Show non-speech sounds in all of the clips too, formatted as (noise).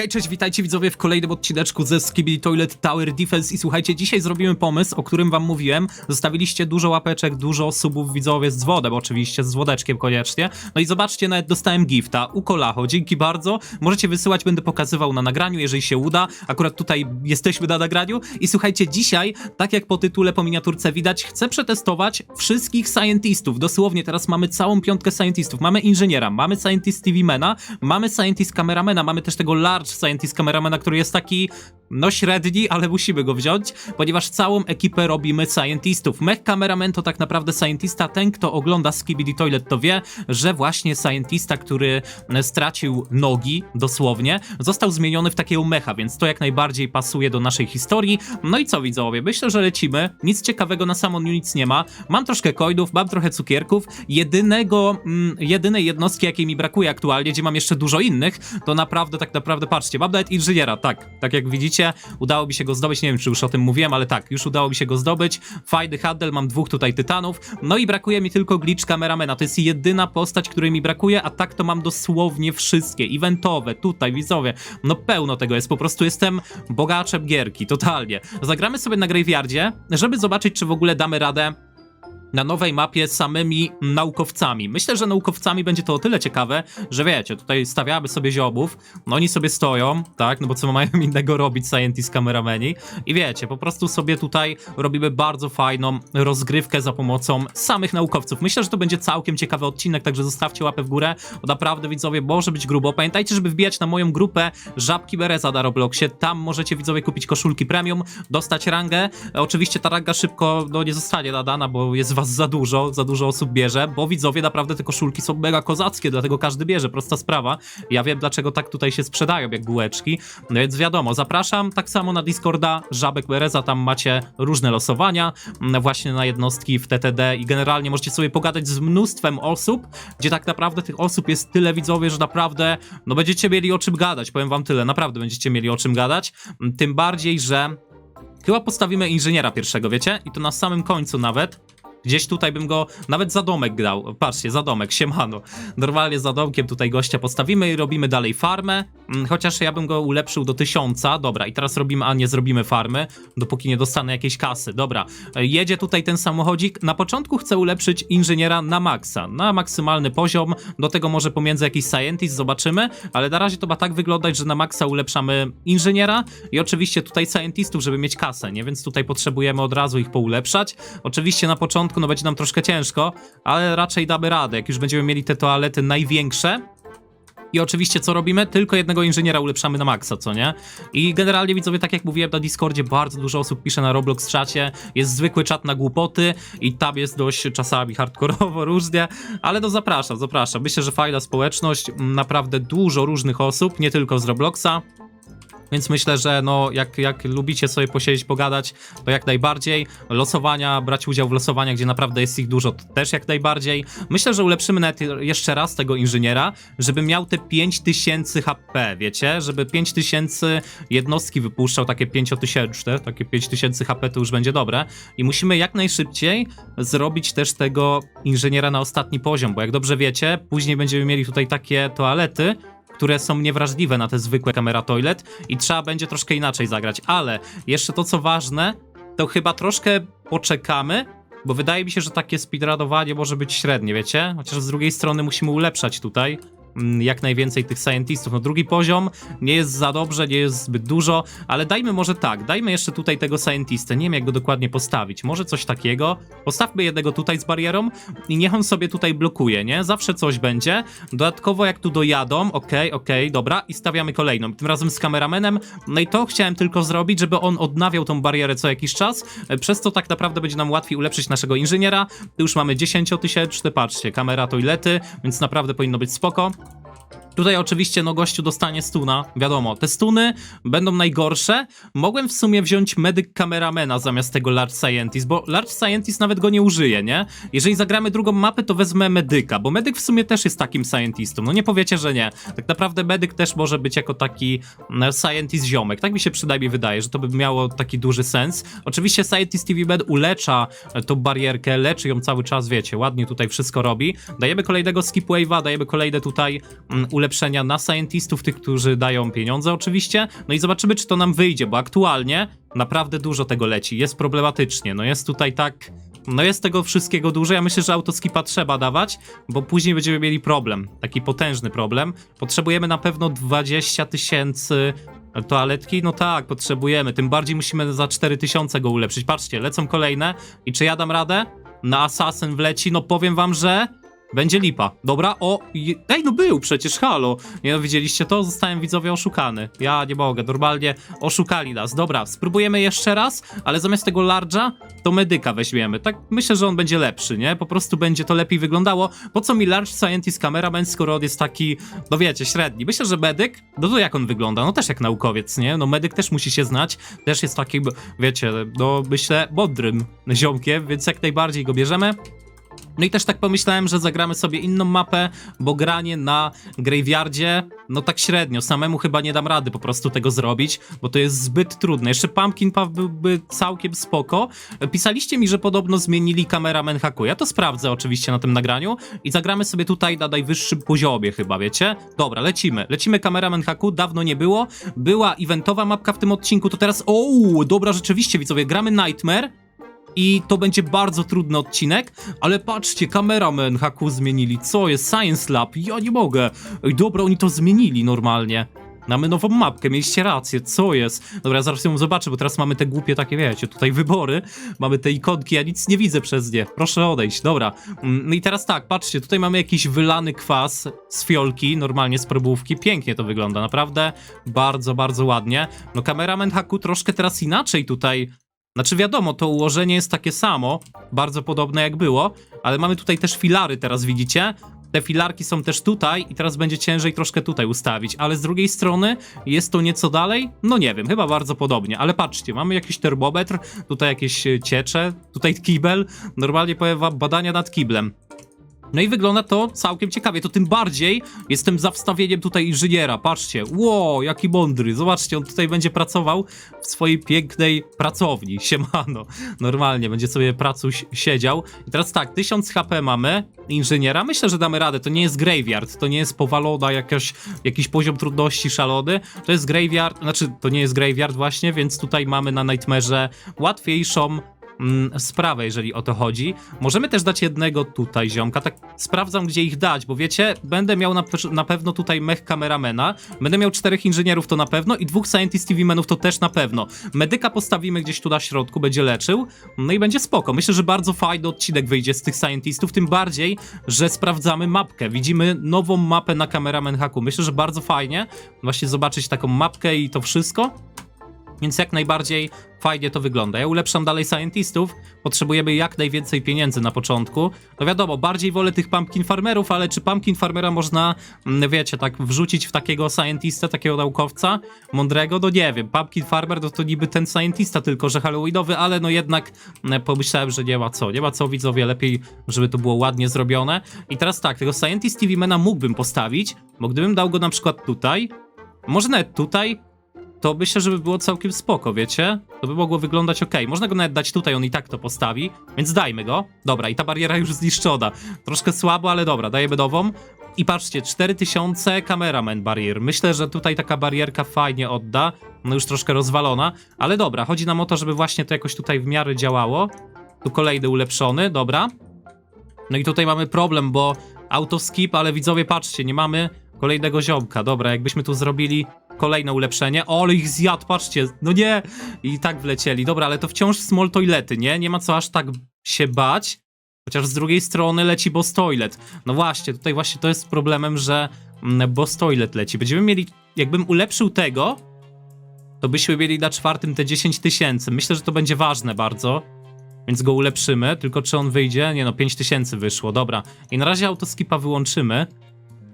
Hej, cześć, witajcie widzowie w kolejnym odcineczku ze Skibidi Toilet Tower Defense i słuchajcie, dzisiaj zrobimy pomysł, o którym wam mówiłem. Zostawiliście dużo łapeczek, dużo subów widzowie z wodem oczywiście, z wodeczkiem koniecznie. No i zobaczcie, nawet dostałem gifta u Kolacho, dzięki bardzo. Możecie wysyłać, będę pokazywał na nagraniu, jeżeli się uda. Akurat tutaj jesteśmy na nagraniu i słuchajcie, dzisiaj, tak jak po tytule, po miniaturce widać, chcę przetestować wszystkich scientistów. Dosłownie teraz mamy całą piątkę scientistów. Mamy inżyniera, mamy scientist TV Mana, mamy scientist kameramena, mamy też tego large scientist kameramena, który jest taki no średni, ale musimy go wziąć, ponieważ całą ekipę robimy scientistów. Mech kameraman to tak naprawdę scientista, ten kto ogląda Skibidi Toilet to wie, że właśnie scientista, który e, stracił nogi, dosłownie, został zmieniony w takiego mecha, więc to jak najbardziej pasuje do naszej historii. No i co widzowie, myślę, że lecimy, nic ciekawego na samą nic nie ma, mam troszkę coinów, mam trochę cukierków, jedynego, mm, jedynej jednostki jakiej mi brakuje aktualnie, gdzie mam jeszcze dużo innych, to naprawdę, tak naprawdę, patrzcie, mam nawet inżyniera, tak, tak jak widzicie, udało mi się go zdobyć, nie wiem czy już o tym mówiłem, ale tak, już udało mi się go zdobyć, fajny handel, mam dwóch tutaj tytanów, no i brakuje mi tylko glitch kameramena, to jest jedyna postać, której mi brakuje, a tak to mam dosłownie wszystkie, eventowe, tutaj, widzowie, no pełno tego jest, po prostu jestem bogaczem gierki, totalnie. Zagramy sobie na Graveyardzie, żeby zobaczyć, czy w ogóle damy radę na nowej mapie samymi naukowcami. Myślę, że naukowcami będzie to o tyle ciekawe, że wiecie, tutaj stawiamy sobie ziobów, no oni sobie stoją, tak, no bo co mają (laughs) innego robić scientist kamerameni i wiecie, po prostu sobie tutaj robimy bardzo fajną rozgrywkę za pomocą samych naukowców. Myślę, że to będzie całkiem ciekawy odcinek, także zostawcie łapę w górę, bo naprawdę widzowie, może być grubo. Pamiętajcie, żeby wbijać na moją grupę Żabki Bereza na Robloxie, tam możecie widzowie kupić koszulki premium, dostać rangę, oczywiście ta ranga szybko, no nie zostanie nadana, bo jest was za dużo, za dużo osób bierze, bo widzowie naprawdę te koszulki są mega kozackie, dlatego każdy bierze, prosta sprawa. Ja wiem dlaczego tak tutaj się sprzedają jak bułeczki, no więc wiadomo, zapraszam tak samo na Discorda Żabek Bereza, tam macie różne losowania mm, właśnie na jednostki w TTD i generalnie możecie sobie pogadać z mnóstwem osób, gdzie tak naprawdę tych osób jest tyle widzowie, że naprawdę no będziecie mieli o czym gadać, powiem wam tyle, naprawdę będziecie mieli o czym gadać, tym bardziej, że Chyba postawimy inżyniera pierwszego, wiecie? I to na samym końcu nawet. Gdzieś tutaj bym go nawet za domek dał. Patrzcie, za domek, siemano. Normalnie za domkiem tutaj gościa postawimy i robimy dalej farmę. Mm, Chociaż ja bym go ulepszył do tysiąca. Dobra, i teraz robimy, a nie zrobimy farmy, dopóki nie dostanę jakiejś kasy. Dobra, e, jedzie tutaj ten samochodzik. Na początku chcę ulepszyć inżyniera na maksa, na maksymalny poziom. Do tego może pomiędzy jakiś scientist, zobaczymy. Ale na razie to ma tak wyglądać, że na maksa ulepszamy inżyniera i oczywiście tutaj scientistów, żeby mieć kasę, nie? Więc tutaj potrzebujemy od razu ich poulepszać. Oczywiście na początku no będzie nam troszkę ciężko, ale raczej damy radę, jak już będziemy mieli te toalety największe. I oczywiście co robimy? Tylko jednego inżyniera ulepszamy na maksa, co nie? I generalnie widzowie, tak jak mówiłem na Discordzie, bardzo dużo osób pisze na Roblox czacie, jest zwykły czat na głupoty i tam jest dość czasami hardkorowo, (laughs) różnie, ale no zapraszam, zapraszam. Myślę, że fajna społeczność, m, naprawdę dużo różnych osób, nie tylko z Robloxa. Więc myślę, że no, jak, jak lubicie sobie posiedzieć, pogadać, to jak najbardziej. Losowania, brać udział w losowaniach, gdzie naprawdę jest ich dużo, to też jak najbardziej. Myślę, że ulepszymy nawet jeszcze raz tego inżyniera, żeby miał te 5000 HP, wiecie? Żeby 5000 jednostki wypuszczał, takie 5000, takie 5000 HP to już będzie dobre. I musimy jak najszybciej zrobić też tego inżyniera na ostatni poziom, bo jak dobrze wiecie, później będziemy mieli tutaj takie toalety, które są niewrażliwe na te zwykłe kamera toilet i trzeba będzie troszkę inaczej zagrać. Ale jeszcze to co ważne, to chyba troszkę poczekamy, bo wydaje mi się, że takie speedrunowanie może być średnie, wiecie? Chociaż z drugiej strony musimy ulepszać tutaj jak najwięcej tych scientistów. No drugi poziom nie jest za dobrze, nie jest zbyt dużo, ale dajmy może tak, dajmy jeszcze tutaj tego scientistę, nie wiem jak go dokładnie postawić, może coś takiego, postawmy jednego tutaj z barierą i niech on sobie tutaj blokuje, nie? Zawsze coś będzie, dodatkowo jak tu dojadą, okej, okej, dobra, i stawiamy kolejną, tym razem z kameramenem, no i to chciałem tylko zrobić, żeby on odnawiał tą barierę co jakiś czas, e, przez to tak naprawdę będzie nam łatwiej ulepszyć naszego inżyniera, tu już mamy 10 tysięczny, patrzcie, kamera toilety, więc naprawdę powinno być spoko. Tutaj oczywiście no gościu dostanie stuna, wiadomo, te stuny będą najgorsze. Mogłem w sumie wziąć medyk kameramena zamiast tego large scientist, bo large scientist nawet go nie użyje, nie? Jeżeli zagramy drugą mapę, to wezmę medyka, bo medyk w sumie też jest takim scientistą. No nie powiecie, że nie. Tak naprawdę medyk też może być jako taki mm, scientist ziomek. Tak mi się przynajmniej wydaje, że to by miało taki duży sens. Oczywiście scientist TV Med ulecza e, tą barierkę, leczy ją cały czas, wiecie, ładnie tutaj wszystko robi. Dajemy kolejnego skip wave'a, dajemy kolejne tutaj mm, ulepszenie ulepszenia na scientistów, tych, którzy dają pieniądze oczywiście, no i zobaczymy, czy to nam wyjdzie, bo aktualnie naprawdę dużo tego leci, jest problematycznie, no jest tutaj tak... No jest tego wszystkiego dużo, ja myślę, że autoskipa trzeba dawać, bo później będziemy mieli problem, taki potężny problem. Potrzebujemy na pewno 20 tysięcy toaletki, no tak, potrzebujemy, tym bardziej musimy za 4000 go ulepszyć. Patrzcie, lecą kolejne i czy ja dam radę? Na Assassin wleci, no powiem wam, że będzie lipa. Dobra, o, ej, no był przecież, halo. Nie no, widzieliście to? Zostałem widzowie oszukany. Ja nie mogę, normalnie oszukali nas. Dobra, spróbujemy jeszcze raz, ale zamiast tego large'a, to medyka weźmiemy. Tak, myślę, że on będzie lepszy, nie? Po prostu będzie to lepiej wyglądało. Po co mi large scientist cameraman, skoro on jest taki, no wiecie, średni. Myślę, że medyk, no to jak on wygląda? No też jak naukowiec, nie? No medyk też musi się znać, też jest takim, wiecie, no myślę, mądrym ziomkiem, więc jak najbardziej go bierzemy. No i też tak pomyślałem, że zagramy sobie inną mapę, bo granie na Graveyardzie, no tak średnio, samemu chyba nie dam rady po prostu tego zrobić, bo to jest zbyt trudne. Jeszcze Pumpkin Puff byłby całkiem spoko. Pisaliście mi, że podobno zmienili kameraman haku. Ja to sprawdzę oczywiście na tym nagraniu i zagramy sobie tutaj na najwyższym poziomie chyba, wiecie? Dobra, lecimy. Lecimy kameraman haku, dawno nie było. Była eventowa mapka w tym odcinku, to teraz... O, dobra, rzeczywiście widzowie, gramy Nightmare. I to będzie bardzo trudny odcinek, ale patrzcie, kameraman haku zmienili. Co jest? Science Lab? Ja nie mogę. Ej, dobra, oni to zmienili normalnie. Mamy nową mapkę, mieliście rację, co jest? Dobra, zaraz ją zobaczę, bo teraz mamy te głupie takie, wiecie, tutaj wybory. Mamy te ikonki, ja nic nie widzę przez nie. Proszę odejść, dobra. Mm, No i teraz tak, patrzcie, tutaj mamy jakiś wylany kwas z fiolki, normalnie z probówki. Pięknie to wygląda, naprawdę bardzo, bardzo ładnie. No kameraman haku troszkę teraz inaczej tutaj znaczy wiadomo, to ułożenie jest takie samo, bardzo podobne jak było, ale mamy tutaj też filary teraz, widzicie? Te filarki są też tutaj i teraz będzie ciężej troszkę tutaj ustawić, ale z drugiej strony jest to nieco dalej? No nie wiem, chyba bardzo podobnie, ale patrzcie, mamy jakiś termometr, tutaj jakieś ciecze, tutaj kibel, normalnie powiem wam badania nad kiblem. No i wygląda to całkiem ciekawie, to tym bardziej jestem za wstawieniem tutaj inżyniera, patrzcie, ło, jaki mądry, zobaczcie, on tutaj będzie pracował w swojej pięknej pracowni, (laughs) siemano, normalnie, będzie sobie pracuś siedział. I teraz tak, 1000 HP mamy, inżyniera, myślę, że damy radę, to nie jest graveyard, to nie jest powalona jakaś, jakiś poziom trudności szalony, to jest graveyard, znaczy to nie jest graveyard właśnie, więc tutaj mamy na Nightmare'ze łatwiejszą mm, sprawę, jeżeli o to chodzi. Możemy też dać jednego tutaj ziomka, tak sprawdzam, gdzie ich dać, bo wiecie, będę miał na, na pewno tutaj mech kameramena, będę miał czterech inżynierów to na pewno i dwóch scientist TV menów to też na pewno. Medyka postawimy gdzieś tu na środku, będzie leczył, no i będzie spoko. Myślę, że bardzo fajny odcinek wyjdzie z tych scientistów, tym bardziej, że sprawdzamy mapkę. Widzimy nową mapę na kameraman haku. Myślę, że bardzo fajnie właśnie zobaczyć taką mapkę i to wszystko. Więc jak najbardziej fajnie to wygląda. Ja ulepszam dalej scientistów, potrzebujemy jak najwięcej pieniędzy na początku. No wiadomo, bardziej wolę tych pumpkin farmerów, ale czy pumpkin farmera można, mm, wiecie, tak wrzucić w takiego scientista, takiego naukowca mądrego? No nie wiem, pumpkin farmer no to niby ten scientista, tylko że halloweenowy, ale no jednak mm, pomyślałem, że nie ma co, nie ma co widzowie, lepiej, żeby to było ładnie zrobione. I teraz tak, tego scientist TV Mana mógłbym postawić, bo gdybym dał go na przykład tutaj, może nawet tutaj, to myślę, że by było całkiem spoko, wiecie? To by mogło wyglądać ok. Można go nawet dać tutaj, on i tak to postawi, więc dajmy go. Dobra, i ta bariera już zniszczona. Troszkę słabo, ale dobra, dajemy nową. I patrzcie, 4000 cameraman barrier. Myślę, że tutaj taka barierka fajnie odda. No już troszkę rozwalona, ale dobra, chodzi nam o to, żeby właśnie to jakoś tutaj w miarę działało. Tu kolejny ulepszony, dobra. No i tutaj mamy problem, bo autoskip, ale widzowie, patrzcie, nie mamy kolejnego ziomka. Dobra, jakbyśmy tu zrobili kolejne ulepszenie. O, ale ich zjadł, patrzcie, no nie! I tak wlecieli. Dobra, ale to wciąż small toilety, nie? Nie ma co aż tak się bać. Chociaż z drugiej strony leci boss toilet. No właśnie, tutaj właśnie to jest problemem, że mm, boss toilet leci. Będziemy mieli, jakbym ulepszył tego, to byśmy mieli na czwartym te 10 tysięcy. Myślę, że to będzie ważne bardzo. Więc go ulepszymy, tylko czy on wyjdzie? Nie no, 5000 wyszło, dobra. I na razie autoskipa wyłączymy.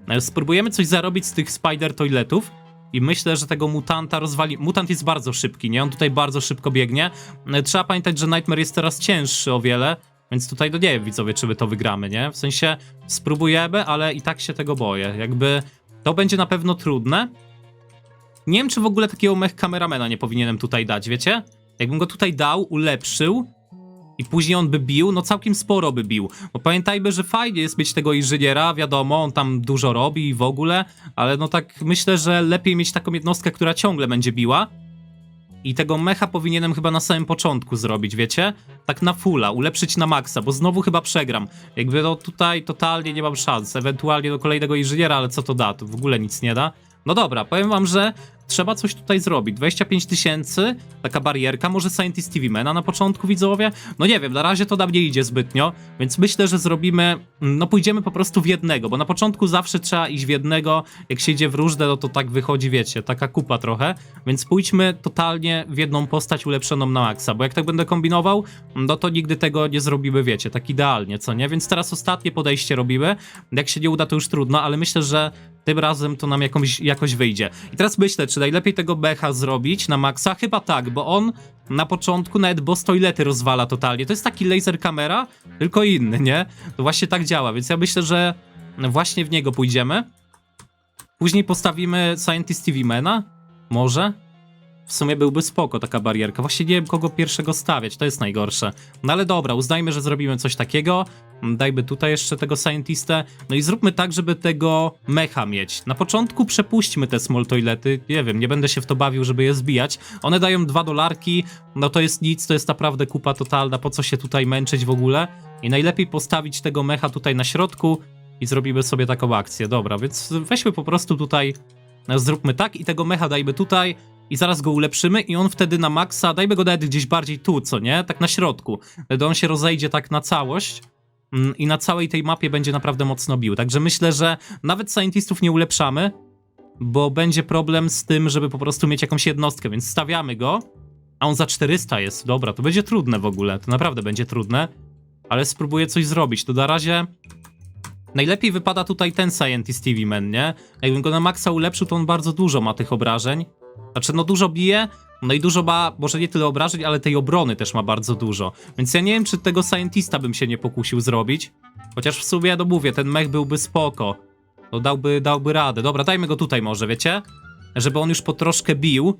E, Spróbujemy coś zarobić z tych spider toiletów. I myślę, że tego mutanta rozwali. Mutant jest bardzo szybki, nie? On tutaj bardzo szybko biegnie. E, Trzeba pamiętać, że Nightmare jest teraz cięższy o wiele. Więc tutaj, no nie wiem, widzowie, czy my to wygramy, nie? W sensie spróbujemy, ale i tak się tego boję. Jakby to będzie na pewno trudne. Nie wiem, czy w ogóle takiego mech kameramena nie powinienem tutaj dać, wiecie? Jakbym go tutaj dał, ulepszył, i później on by bił, no całkiem sporo by bił. Bo pamiętajmy, że fajnie jest mieć tego inżyniera, wiadomo, on tam dużo robi i w ogóle, ale no tak myślę, że lepiej mieć taką jednostkę, która ciągle będzie biła. I tego mecha powinienem chyba na samym początku zrobić, wiecie? Tak na fulla, ulepszyć na maksa, bo znowu chyba przegram. Jakby no tutaj totalnie nie mam szans. Ewentualnie do kolejnego inżyniera, ale co to da? To w ogóle nic nie da. No dobra, powiem wam, że trzeba coś tutaj zrobić. 25 tysięcy, taka barierka, może Scientist TV Mena na początku, widzowie? No nie wiem, na razie to nam nie idzie zbytnio, więc myślę, że zrobimy, no pójdziemy po prostu w jednego, bo na początku zawsze trzeba iść w jednego, jak się idzie w różne, no to tak wychodzi, wiecie, taka kupa trochę, więc pójdźmy totalnie w jedną postać ulepszoną na maksa, bo jak tak będę kombinował, no to nigdy tego nie zrobimy, wiecie, tak idealnie, co nie? Więc teraz ostatnie podejście robimy, jak się nie uda, to już trudno, ale myślę, że tym razem to nam jakąś, jakoś wyjdzie. I teraz myślę, czy najlepiej tego Becha zrobić na maksa? Chyba tak, bo on na początku nawet boss toilety rozwala totalnie. To jest taki laser kamera, tylko inny, nie? To właśnie tak działa, więc ja myślę, że właśnie w niego pójdziemy. Później postawimy Scientist TV Mana, może? W sumie byłby spoko taka barierka. Właśnie nie wiem, kogo pierwszego stawiać, to jest najgorsze. No ale dobra, uznajmy, że zrobimy coś takiego. Dajmy tutaj jeszcze tego Scientistę. No i zróbmy tak, żeby tego mecha mieć. Na początku przepuśćmy te small toilety. Nie wiem, nie będę się w to bawił, żeby je zbijać. One dają dwa dolarki, no to jest nic, to jest naprawdę kupa totalna. Po co się tutaj męczyć w ogóle? I najlepiej postawić tego mecha tutaj na środku i zrobimy sobie taką akcję. Dobra, więc weźmy po prostu tutaj, zróbmy tak i tego mecha dajmy tutaj i zaraz go ulepszymy i on wtedy na maksa, dajmy go nawet gdzieś bardziej tu, co nie? Tak na środku. Wtedy on się rozejdzie tak na całość mm, i na całej tej mapie będzie naprawdę mocno bił. Także myślę, że nawet scientistów nie ulepszamy, bo będzie problem z tym, żeby po prostu mieć jakąś jednostkę, więc stawiamy go, a on za 400 jest. Dobra, to będzie trudne w ogóle, to naprawdę będzie trudne, ale spróbuję coś zrobić. To na razie najlepiej wypada tutaj ten Scientist TV Man, nie? Jakbym go na maksa ulepszył, to on bardzo dużo ma tych obrażeń. Znaczy, no dużo bije, no i dużo ma, może nie tyle obrażeń, ale tej obrony też ma bardzo dużo. Więc ja nie wiem, czy tego Scientista bym się nie pokusił zrobić. Chociaż w sumie, no mówię, ten mech byłby spoko. No dałby, dałby radę. Dobra, dajmy go tutaj może, wiecie? Żeby on już po troszkę bił.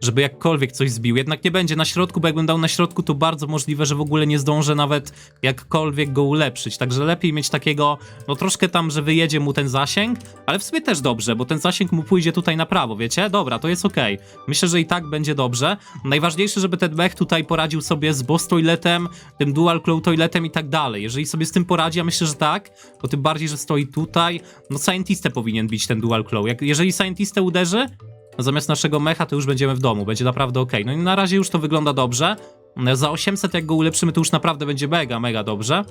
Żeby jakkolwiek coś zbił. Jednak nie będzie na środku, bo jakbym dał na środku, to bardzo możliwe, że w ogóle nie zdążę nawet jakkolwiek go ulepszyć. Także lepiej mieć takiego, no troszkę tam, że wyjedzie mu ten zasięg, ale w sumie też dobrze, bo ten zasięg mu pójdzie tutaj na prawo, wiecie? Dobra, to jest okej. Myślę, że i tak będzie dobrze. Najważniejsze, żeby ten mech tutaj poradził sobie z boss toiletem, tym dual claw toiletem i tak dalej. Jeżeli sobie z tym poradzi, a myślę, że tak, to tym bardziej, że stoi tutaj, no Scientistę powinien bić ten dual claw. Jak, jeżeli Scientistę uderzy, zamiast naszego mecha to już będziemy w domu, będzie naprawdę ok. No i na razie już to wygląda dobrze. Za 800 jak go ulepszymy to już naprawdę będzie mega, mega dobrze.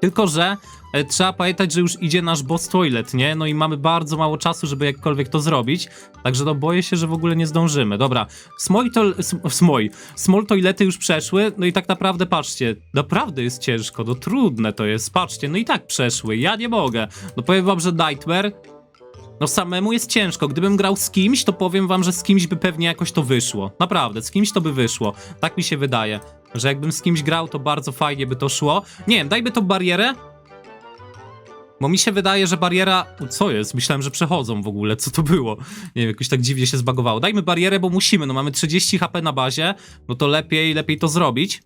Tylko, że e, trzeba pamiętać, że już idzie nasz boss toilet, nie? No i mamy bardzo mało czasu, żeby jakkolwiek to zrobić. Także no boję się, że w ogóle nie zdążymy. Dobra, small, to, small, small toilety już przeszły, no i tak naprawdę patrzcie, naprawdę jest ciężko, no trudne to jest, patrzcie, no i tak przeszły, ja nie mogę. No powiem wam, że Nightmare no samemu jest ciężko. Gdybym grał z kimś, to powiem wam, że z kimś by pewnie jakoś to wyszło. Naprawdę, z kimś to by wyszło. Tak mi się wydaje. Że jakbym z kimś grał, to bardzo fajnie by to szło. Nie wiem, dajmy to barierę. Bo mi się wydaje, że bariera... Co jest? Myślałem, że przechodzą w ogóle. Co to było? Nie wiem, jakoś tak dziwnie się zbagowało. Dajmy barierę, bo musimy. No mamy 30 HP na bazie. No to lepiej, lepiej to zrobić.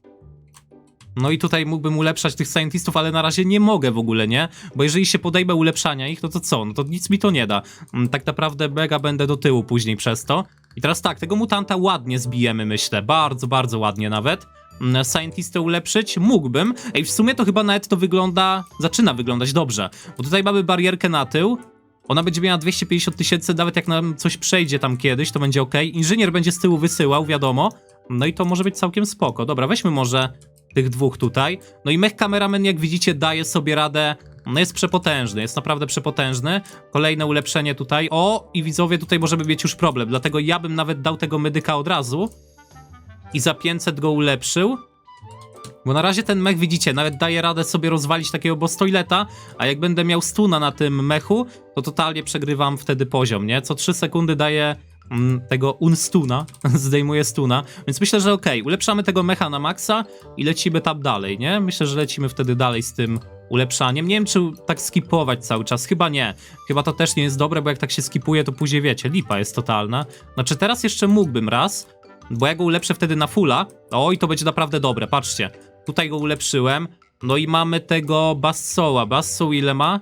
No i tutaj mógłbym ulepszać tych scientistów, ale na razie nie mogę w ogóle, nie? Bo jeżeli się podejmę ulepszania ich, no to co? No to nic mi to nie da. Mm, Tak naprawdę mega będę do tyłu później przez to. I teraz tak, tego mutanta ładnie zbijemy, myślę. Bardzo, bardzo ładnie nawet. Mm, Scientistę ulepszyć? Mógłbym. Ej, w sumie to chyba nawet to wygląda... Zaczyna wyglądać dobrze. Bo tutaj mamy barierkę na tył. Ona będzie miała 250 tysięcy, nawet jak nam coś przejdzie tam kiedyś, to będzie ok. Inżynier będzie z tyłu wysyłał, wiadomo. No i to może być całkiem spoko. Dobra, weźmy może tych dwóch tutaj. No i mech kameraman, jak widzicie, daje sobie radę. No jest przepotężny, jest naprawdę przepotężny. Kolejne ulepszenie tutaj. O, i widzowie, tutaj możemy mieć już problem, dlatego ja bym nawet dał tego medyka od razu i za 500 go ulepszył. Bo na razie ten mech, widzicie, nawet daje radę sobie rozwalić takiego boss toileta, a jak będę miał stuna na tym mechu, to totalnie przegrywam wtedy poziom, nie? Co 3 sekundy daje tego unstuna, (laughs) zdejmuje stuna, więc myślę, że okej, ulepszamy tego mecha na maksa i lecimy tam dalej, nie? Myślę, że lecimy wtedy dalej z tym ulepszaniem. Nie wiem, czy tak skipować cały czas, chyba nie. Chyba to też nie jest dobre, bo jak tak się skipuje, to później wiecie, lipa jest totalna. Znaczy teraz jeszcze mógłbym raz, bo ja go ulepszę wtedy na fulla, oj, to będzie naprawdę dobre, patrzcie. Tutaj go ulepszyłem. No i mamy tego Bassoła. Basso ile ma?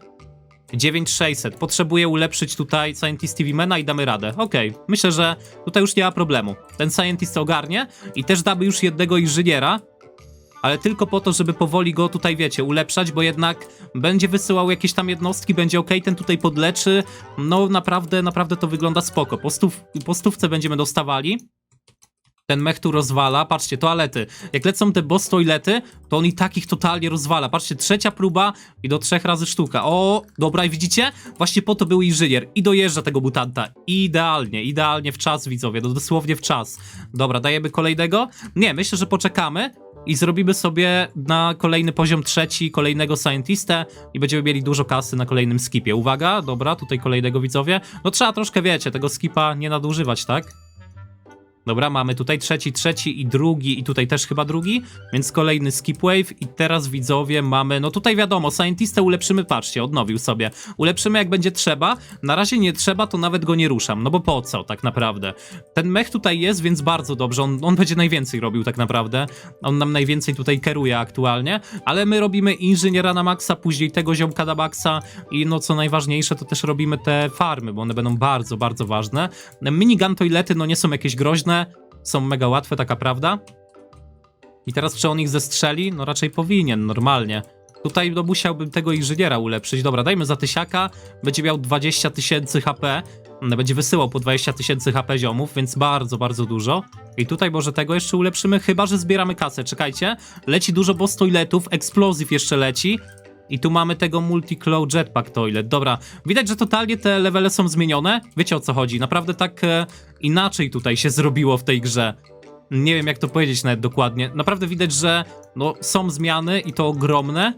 9600. Potrzebuję ulepszyć tutaj Scientist TV Mena i damy radę. Okej, myślę, że tutaj już nie ma problemu. Ten Scientist ogarnie i też damy już jednego inżyniera, ale tylko po to, żeby powoli go tutaj, wiecie, ulepszać, bo jednak będzie wysyłał jakieś tam jednostki, będzie ok, ten tutaj podleczy. No naprawdę, naprawdę to wygląda spoko. Po, stów, po stówce będziemy dostawali. Ten mech tu rozwala. Patrzcie, toalety. Jak lecą te boss toilety, to on i takich totalnie rozwala. Patrzcie, trzecia próba i do trzech razy sztuka. O, dobra, i widzicie? Właśnie po to był inżynier. I dojeżdża tego mutanta. Idealnie, idealnie w czas, widzowie. No, dosłownie w czas. Dobra, dajemy kolejnego? Nie, myślę, że poczekamy i zrobimy sobie na kolejny poziom trzeci kolejnego scientistę i będziemy mieli dużo kasy na kolejnym skipie. Uwaga, dobra, tutaj kolejnego widzowie. No trzeba troszkę, wiecie, tego skipa nie nadużywać, tak? Dobra, mamy tutaj trzeci, trzeci i drugi i tutaj też chyba drugi, więc kolejny skip wave i teraz widzowie mamy, no tutaj wiadomo, scientistę ulepszymy, patrzcie, odnowił sobie. Ulepszymy jak będzie trzeba, na razie nie trzeba, to nawet go nie ruszam, no bo po co tak naprawdę? Ten mech tutaj jest, więc bardzo dobrze, on, on będzie najwięcej robił tak naprawdę, on nam najwięcej tutaj keruje aktualnie, ale my robimy inżyniera na maksa, później tego ziomka na maksa i no co najważniejsze, to też robimy te farmy, bo one będą bardzo, bardzo ważne. Minigun toilety, no nie są jakieś groźne, są mega łatwe, taka prawda. I teraz czy on ich zestrzeli? No raczej powinien, normalnie. Tutaj no, musiałbym tego inżyniera ulepszyć. Dobra, dajmy za tysiaka, będzie miał 20 tysięcy HP, będzie wysyłał po 20 tysięcy HP ziomów, więc bardzo, bardzo dużo. I tutaj może tego jeszcze ulepszymy, chyba że zbieramy kasę. Czekajcie, leci dużo boss toiletów, explosive jeszcze leci. I tu mamy tego multi-claw jetpack toilet. Dobra, widać, że totalnie te levele są zmienione. Wiecie o co chodzi. Naprawdę tak e, inaczej tutaj się zrobiło w tej grze. Nie wiem jak to powiedzieć nawet dokładnie. Naprawdę widać, że no, są zmiany i to ogromne.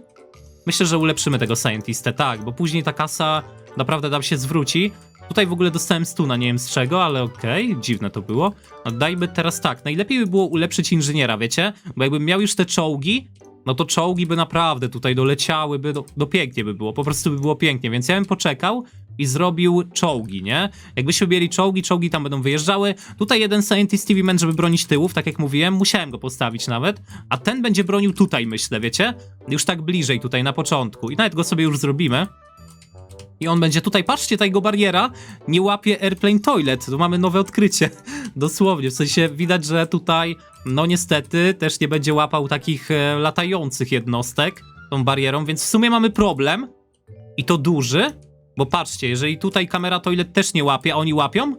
Myślę, że ulepszymy tego scientistę, tak, bo później ta kasa naprawdę nam się zwróci. Tutaj w ogóle dostałem stuna, nie wiem z czego, ale okej, dziwne to było. No dajmy teraz tak, najlepiej by było ulepszyć inżyniera, wiecie? Bo jakbym miał już te czołgi, no to czołgi by naprawdę tutaj doleciałyby, do, do pięknie by było, po prostu by było pięknie, więc ja bym poczekał i zrobił czołgi, nie? Jakbyśmy mieli czołgi, czołgi tam będą wyjeżdżały. Tutaj jeden Scientist TV Man, żeby bronić tyłów, tak jak mówiłem, musiałem go postawić nawet, a ten będzie bronił tutaj, myślę, wiecie? Już tak bliżej tutaj na początku i nawet go sobie już zrobimy. I on będzie tutaj, patrzcie, ta jego bariera nie łapie Airplane Toilet. Tu mamy nowe odkrycie. Dosłownie, w sensie widać, że tutaj, no niestety, też nie będzie łapał takich e, latających jednostek tą barierą, więc w sumie mamy problem. I to duży, bo patrzcie, jeżeli tutaj kamera Toilet też nie łapie, a oni łapią?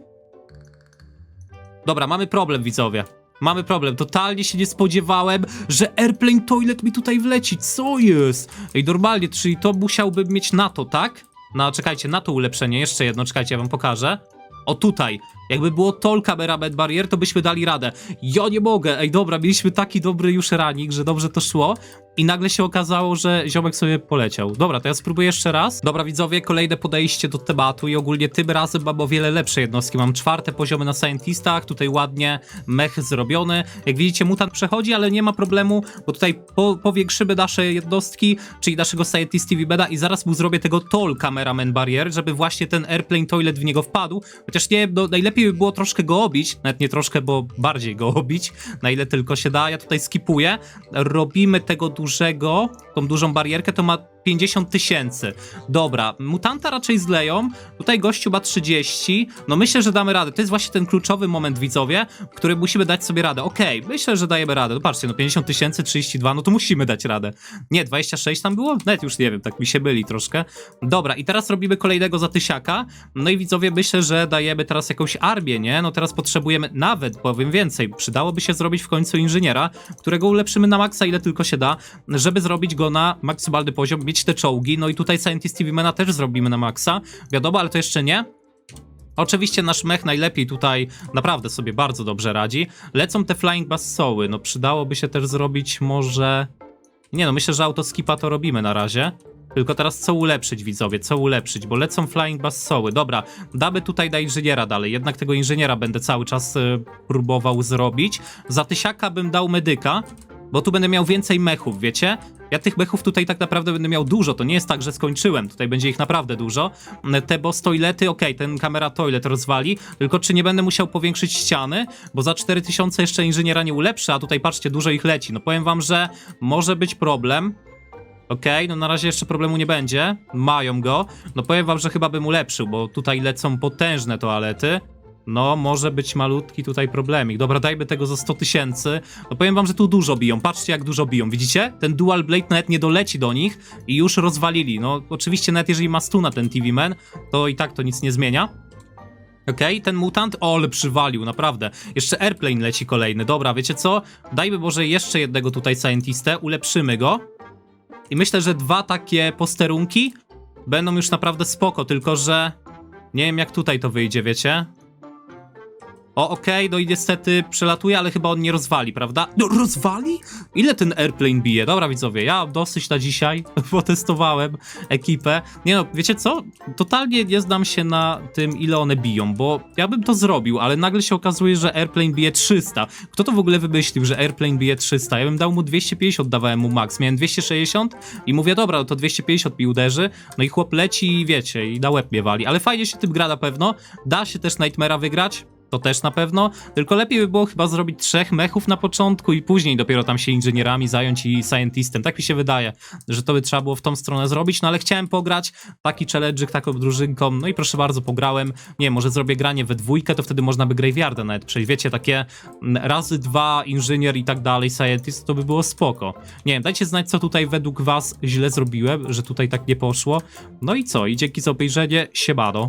Dobra, mamy problem, widzowie. Mamy problem. Totalnie się nie spodziewałem, że Airplane Toilet mi tutaj wleci. Co jest? Ej, normalnie, czyli to musiałbym mieć na to, tak? No, czekajcie, na to ulepszenie. Jeszcze jedno, czekajcie, ja wam pokażę. O tutaj, jakby było tol kamera bed barrier, to byśmy dali radę. Ja nie mogę, ej dobra, mieliśmy taki dobry już ranik, że dobrze to szło i nagle się okazało, że ziomek sobie poleciał. Dobra, to ja spróbuję jeszcze raz. Dobra widzowie, kolejne podejście do tematu i ogólnie tym razem mam o wiele lepsze jednostki. Mam czwarte poziomy na Scientistach, tutaj ładnie mech zrobiony. Jak widzicie, mutant przechodzi, ale nie ma problemu, bo tutaj po, powiększymy nasze jednostki, czyli naszego Scientist TV Beda i zaraz mu zrobię tego toll cameraman barrier, żeby właśnie ten airplane toilet w niego wpadł. Chociaż nie, no, najlepiej by było troszkę go obić, nawet nie troszkę, bo bardziej go obić, na ile tylko się da. Ja tutaj skipuję. Robimy tego dużego, tą dużą barierkę, to ma 50 tysięcy. Dobra, mutanta raczej zleją. Tutaj gościu ma 30. No myślę, że damy radę. To jest właśnie ten kluczowy moment, widzowie, w którym musimy dać sobie radę. Okej, myślę, że dajemy radę. No patrzcie, no 50 tysięcy, 32, no to musimy dać radę. Nie, 26 tam było? Nawet już nie wiem, tak mi się byli troszkę. Dobra, i teraz robimy kolejnego za tysiaka. No i widzowie, myślę, że dajemy teraz jakąś armię, nie? No teraz potrzebujemy, nawet powiem więcej, przydałoby się zrobić w końcu inżyniera, którego ulepszymy na maksa, ile tylko się da, żeby zrobić go na maksymalny poziom, mieć te czołgi. No i tutaj Scientist TV też zrobimy na maksa. Wiadomo, ale to jeszcze nie. Oczywiście nasz mech najlepiej tutaj naprawdę sobie bardzo dobrze radzi. Lecą te Flying Bassoły, no przydałoby się też zrobić może... Nie no, myślę, że autoskipa to robimy na razie. Tylko teraz co ulepszyć, widzowie, co ulepszyć, bo lecą Flying Bassoły. Dobra, damy tutaj na inżyniera dalej, jednak tego inżyniera będę cały czas y, próbował zrobić. Za tysiaka bym dał medyka, bo tu będę miał więcej mechów, wiecie? Ja tych mechów tutaj tak naprawdę będę miał dużo, to nie jest tak, że skończyłem, tutaj będzie ich naprawdę dużo. Te boss toilety, okej, ten kamera toilet rozwali, tylko czy nie będę musiał powiększyć ściany, bo za 4000 jeszcze inżyniera nie ulepszy, a tutaj patrzcie, dużo ich leci. No powiem wam, że może być problem, Okej, no na razie jeszcze problemu nie będzie. Mają go. No powiem wam, że chyba bym ulepszył, bo tutaj lecą potężne toalety. No, może być malutki tutaj problemik. Dobra, dajmy tego za 100 tysięcy. No powiem wam, że tu dużo biją. Patrzcie, jak dużo biją. Widzicie? Ten Dual Blade nawet nie doleci do nich i już rozwalili. No, oczywiście nawet jeżeli ma stuna ten TV Man, to i tak to nic nie zmienia. Okej, ten mutant, o, ale przywalił, naprawdę. Jeszcze Airplane leci kolejny. Dobra, wiecie co? Dajmy może jeszcze jednego tutaj Scientistę, ulepszymy go. I myślę, że dwa takie posterunki będą już naprawdę spoko, tylko że nie wiem jak tutaj to wyjdzie, wiecie? O, okej, no i niestety przelatuje, ale chyba on nie rozwali, prawda? No, rozwali? Ile ten airplane bije? Dobra, widzowie, ja dosyć na dzisiaj, (laughs) potestowałem ekipę. Nie no, wiecie co? Totalnie nie znam się na tym, ile one biją, bo ja bym to zrobił, ale nagle się okazuje, że airplane bije 300. Kto to w ogóle wymyślił, że airplane bije 300? Ja bym dał mu 250, dawałem mu max. Miałem 260 i mówię, dobra, no to 250 mi uderzy. No i chłop leci i wiecie, i na łeb mnie wali. Ale fajnie się tym gra na pewno. Da się też Nightmare'a wygrać. To też na pewno, tylko lepiej by było chyba zrobić trzech mechów na początku i później dopiero tam się inżynierami zająć i scientistem. Tak mi się wydaje, że to by trzeba było w tą stronę zrobić, no ale chciałem pograć taki challenge'ik, taką drużynką, no i proszę bardzo, pograłem. Nie wiem, może zrobię granie we dwójkę, to wtedy można by Graveyarda nawet przejść. Wiecie, takie mm, razy dwa, inżynier i tak dalej, scientist, to by było spoko. Nie wiem, dajcie znać, co tutaj według was źle zrobiłem, że tutaj tak nie poszło. No i co? I dzięki za obejrzenie, siemano.